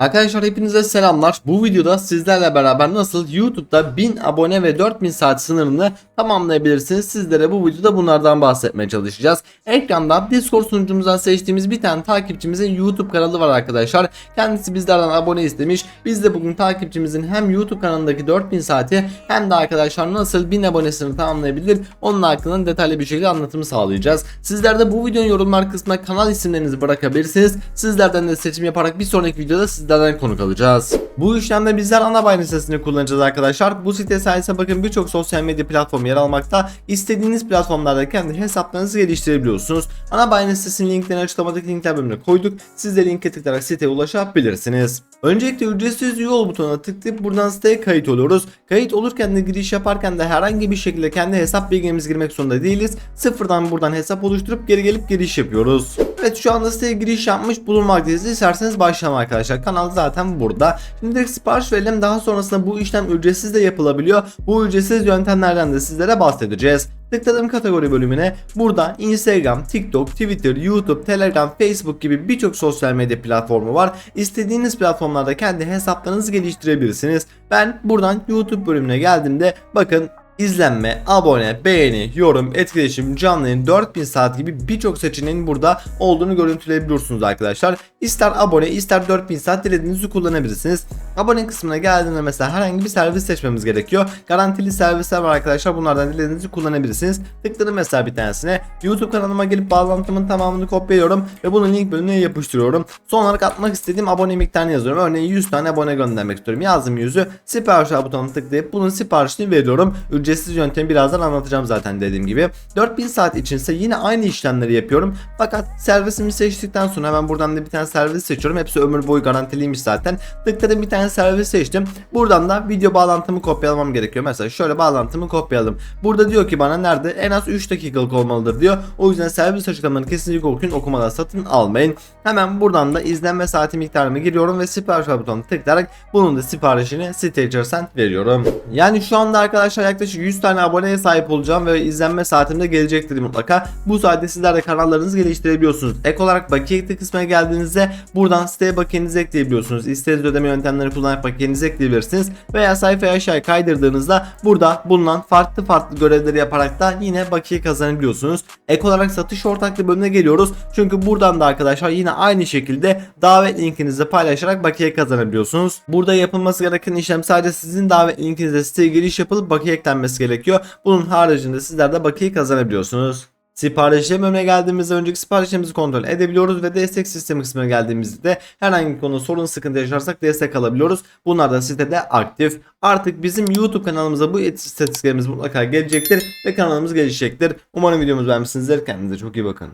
Arkadaşlar hepinize selamlar. Bu videoda sizlerle beraber nasıl YouTube'da 1000 abone ve 4000 saat sınırını tamamlayabilirsiniz. Sizlere bu videoda bunlardan bahsetmeye çalışacağız. Ekranda Discord sunucumuzdan seçtiğimiz bir tane takipçimizin YouTube kanalı var arkadaşlar. Kendisi bizlerden abone istemiş. Biz de bugün takipçimizin hem YouTube kanalındaki 4000 saati hem de arkadaşlar nasıl 1000 abonesini tamamlayabilir onun hakkında detaylı bir şekilde anlatımı sağlayacağız. Sizler de bu videonun yorumlar kısmına kanal isimlerinizi bırakabilirsiniz. Sizlerden de seçim yaparak bir sonraki videoda sizlerden konuk alacağız. Bu işlemde bizler ana bayram sitesini kullanacağız arkadaşlar. Bu site sayesinde bakın birçok sosyal medya platformu yer almakta. İstediğiniz platformlarda kendi hesaplarınızı geliştirebiliyorsunuz. Ana bayram sitesinin linklerini açıklamadaki linkler bölümüne koyduk. Siz de linke tıklayarak siteye ulaşabilirsiniz. Öncelikle ücretsiz üye ol butonuna tıklayıp buradan siteye kayıt oluyoruz. Kayıt olurken de giriş yaparken de herhangi bir şekilde kendi hesap bilgimizi girmek zorunda değiliz. Sıfırdan buradan hesap oluşturup geri gelip giriş yapıyoruz. Evet şu anda siteye giriş yapmış bulunmaktayız. İsterseniz başlayalım arkadaşlar. Kanal zaten burada. Şimdi direkt sipariş verelim. Daha sonrasında bu işlem ücretsiz de yapılabiliyor. Bu ücretsiz yöntemlerden de sizlere bahsedeceğiz. Tıkladım kategori bölümüne. Burada Instagram, TikTok, Twitter, YouTube, Telegram, Facebook gibi birçok sosyal medya platformu var. İstediğiniz platformlarda kendi hesaplarınızı geliştirebilirsiniz. Ben buradan YouTube bölümüne geldiğimde bakın izlenme, abone, beğeni, yorum, etkileşim, canlı yayın, 4000 saat gibi birçok seçeneğin burada olduğunu görüntüleyebiliyorsunuz arkadaşlar. İster abone, ister 4000 saat dilediğinizi kullanabilirsiniz. Abone kısmına geldiğinde mesela herhangi bir servis seçmemiz gerekiyor. Garantili servisler var arkadaşlar. Bunlardan dilediğinizi kullanabilirsiniz. Tıkladım mesela bir tanesine. YouTube kanalıma gelip bağlantımın tamamını kopyalıyorum ve bunu link bölümüne yapıştırıyorum. Son olarak atmak istediğim abone miktarını yazıyorum. Örneğin 100 tane abone göndermek istiyorum. Yazdım 100'ü. Sipariş butonuna tıklayıp bunun siparişini veriyorum. Ücretsiz yöntemi birazdan anlatacağım zaten dediğim gibi. 4000 saat içinse yine aynı işlemleri yapıyorum. Fakat servisimi seçtikten sonra hemen buradan da bir tane servis seçiyorum. Hepsi ömür boyu garantiliymiş zaten. Tıkladım bir tane servis seçtim. Buradan da video bağlantımı kopyalamam gerekiyor. Mesela şöyle bağlantımı kopyaladım. Burada diyor ki bana nerede en az 3 dakikalık olmalıdır diyor. O yüzden servis açıklamalarını kesinlikle okuyun okumadan satın almayın. Hemen buradan da izlenme saati miktarımı giriyorum ve sipariş butonuna tıklayarak bunun da siparişini site içerisinden veriyorum. Yani şu anda arkadaşlar yaklaşık 100 tane aboneye sahip olacağım ve izlenme saatim de gelecektir mutlaka. Bu sayede sizler de kanallarınızı geliştirebiliyorsunuz. Ek olarak bakiye kısmına geldiğinizde buradan siteye bakiyenizi ekleyebiliyorsunuz. İstediğiniz ödeme yöntemleri kullanarak bakiyenizi ekleyebilirsiniz. Veya sayfayı aşağı kaydırdığınızda burada bulunan farklı farklı görevleri yaparak da yine bakiye kazanabiliyorsunuz. Ek olarak satış ortaklığı bölümüne geliyoruz. Çünkü buradan da arkadaşlar yine aynı şekilde davet linkinizi paylaşarak bakiye kazanabiliyorsunuz. Burada yapılması gereken işlem sadece sizin davet linkinizde siteye giriş yapılıp bakiye eklenmesi gerekiyor. Bunun haricinde sizler de bakiye kazanabiliyorsunuz. Siparişleme bölümüne geldiğimizde önceki siparişlerimizi kontrol edebiliyoruz ve destek sistemi kısmına geldiğimizde de herhangi bir konu sorun sıkıntı yaşarsak destek alabiliyoruz. Bunlar da sitede aktif. Artık bizim YouTube kanalımıza bu istatistiklerimiz mutlaka gelecektir ve kanalımız gelişecektir. Umarım videomuzu beğenmişsinizdir. Kendinize çok iyi bakın.